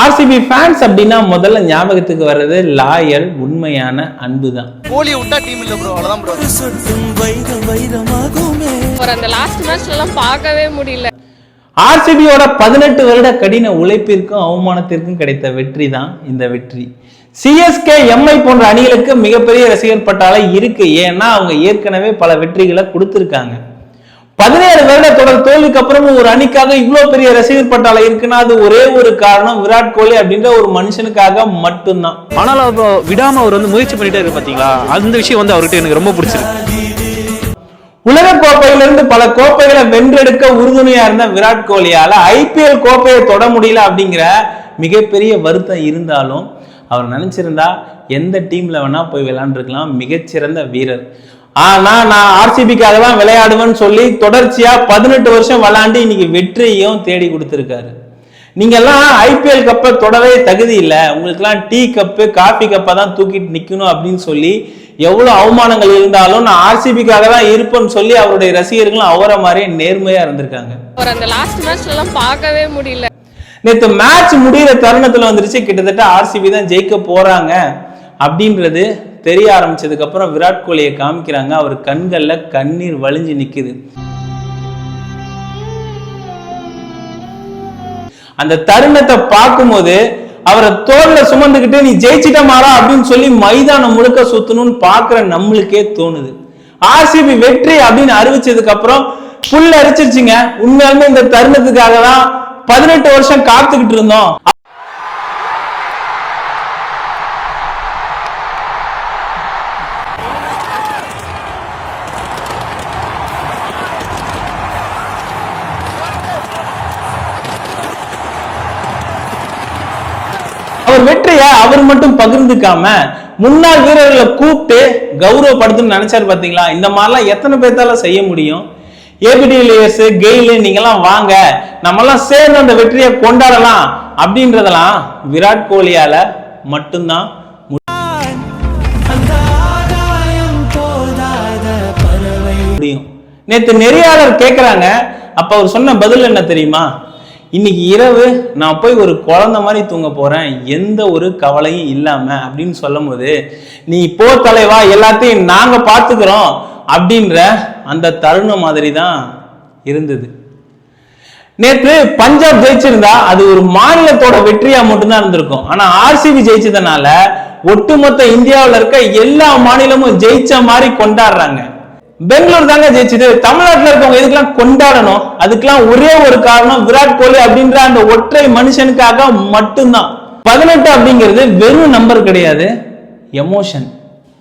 RCB fans அப்படின்னா முதல்ல ஞாபகத்துக்கு வர்றது லாயல் உண்மையான அன்பு தான் கோலியை விட்டா டீம் இல்ல ப்ரோ அவ்வளவுதான் ப்ரோ ஒரு அந்த லாஸ்ட் மேட்ச்ல எல்லாம் பார்க்கவே முடியல. ஆர்சிபியோட பதினெட்டு வருட கடின உழைப்பிற்கும் அவமானத்திற்கும் கிடைத்த வெற்றி. தான் இந்த வெற்றி சிஎஸ்கே எம்ஐ போன்ற அணிகளுக்கு மிகப்பெரிய ரசிகர் பட்டாளம் இருக்கு. ஏன்னா அவங்க ஏற்கனவே பல வெற்றிகளை கொடுத்துருக்காங்க. பதினேழு வருட தொடர் தோல்விக்கு அப்புறமும் ஒரு அணிக்காக இவ்வளவு பெரிய ரசிகர் பட்டாளம் இருக்குன்னா அது ஒரே ஒரு காரணம் விராட் கோலி அப்படின்ற ஒரு மனுஷனுக்காக மட்டும்தான். அவர் விடாம அவர் வந்து முயற்சி பண்ணிட்டே இருக்கு பாத்தீங்களா அந்த விஷயம் வந்து அவர்கிட்ட எனக்கு ரொம்ப பிடிச்சிருக்கு. உலக கோப்பையிலிருந்து பல கோப்பைகளை வென்றெடுக்க உறுதுணையா இருந்த விராட் கோலியால ஐபிஎல் கோப்பையை தொட முடியல அப்படிங்கிற மிகப்பெரிய வருத்தம் இருந்தாலும் அவர் நினைச்சிருந்தா எந்த டீம்ல வேணா போய் விளையாண்டுருக்கலாம் மிகச்சிறந்த வீரர். ஆனா நான் ஆர்சிபிக்காக தான் விளையாடுவேன்னு சொல்லி தொடர்ச்சியா பதினெட்டு வருஷம் விளையாண்டு இன்னைக்கு வெற்றியையும் தேடி கொடுத்துருக்காரு. நீங்க எல்லாம் ஐபிஎல் கப்பை தொடவே தகுதி இல்லை. உங்களுக்கெல்லாம் டீ கப்பு காஃபி கப்பை தான் தூக்கிட்டு நிக்கணும் அப்படின்னு சொல்லி எவ்வளவு அவமானங்கள் இருந்தாலும் நான் ஆர்சிபிக்காக தான் இருப்பேன்னு சொல்லி அவருடைய ரசிகர்களும் அவரை மாதிரியே நேர்மையா இருந்திருக்காங்க. அந்த லாஸ்ட் பார்க்கவே முடியல. நேற்று மேட்ச் முடியிற தருணத்துல வந்துருச்சு. கிட்டத்தட்ட ஆர்சிபி தான் ஜெயிக்க போறாங்க அப்படின்றது தெரிய ஆரம்பிச்சதுக்கு அப்புறம் விராட் கோலியை காமிக்கிறாங்க. அவர் கண்கள்ல கண்ணீர் வழிஞ்சு நிக்குது. அந்த தருணத்தை பார்க்கும்போது அவரை தோல்ல சுமந்துக்கிட்டு நீ ஜெயிச்சிட்ட மாறா அப்படின்னு சொல்லி மைதானம் முழுக்க சுத்தணும்னு பாக்குற நம்மளுக்கே தோணுது. ஆர்சிபி வெற்றி அப்படின்னு அறிவிச்சதுக்கு அப்புறம் புல் அரிச்சிருச்சுங்க. உண்மையாலுமே இந்த தருணத்துக்காக தான் பதினெட்டு வருஷம் காத்துக்கிட்டு இருந்தோம். அவர் வெற்றியை அவர் மட்டும் பகிர்ந்துக்காம முன்னாள் வீரர்களை கூப்பிட்டு கௌரவப்படுத்துன்னு நினைச்சாரு பாத்தீங்களா? இந்த மாதிரிலாம் எத்தனை பேர்த்தால செய்ய முடியும்? ஏபிடிஎஸ் கெயிலு நீங்கெல்லாம் வாங்க. நம்மெல்லாம் சேர்ந்து அந்த வெற்றியை கொண்டாடலாம். அப்படின்றதெல்லாம் விராட் கோலியால மட்டும்தான் முடியும். நேத்து நெறியாளர் கேக்குறாங்க. அப்ப அவர் சொன்ன பதில் என்ன தெரியுமா? இன்னைக்கு இரவு நான் போய் ஒரு குழந்தை மாதிரி தூங்க போறேன். எந்த ஒரு கவலையும் இல்லாம அப்படின்னு சொல்லும் போது நீ போ தலைவா எல்லாத்தையும் நாங்க பார்த்துக்கிறோம். அப்படின்ற அந்த தருணம் மாதிரி தான் இருந்தது. நேற்று பஞ்சாப் ஜெயிச்சிருந்தா அது ஒரு மாநிலத்தோட வெற்றியா மட்டும்தான் இருந்திருக்கும். ஆனா ஆர்சிபி ஜெயிச்சதுனால ஒட்டுமொத்த இந்தியாவில் இருக்க எல்லா மாநிலமும் ஜெயிச்ச மாதிரி கொண்டாடுறாங்க. பெங்களூர் தாங்க ஜெயிச்சது. தமிழ்நாட்டில் இருக்கவங்க இதுக்கெல்லாம் கொண்டாடணும்? அதுக்கெல்லாம் ஒரே ஒரு காரணம் விராட் கோலி அப்படின்ற அந்த ஒற்றை மனுஷனுக்காக மட்டும்தான். பதினெட்டு அப்படிங்கிறது வெறும் நம்பர் கிடையாது. எமோஷன்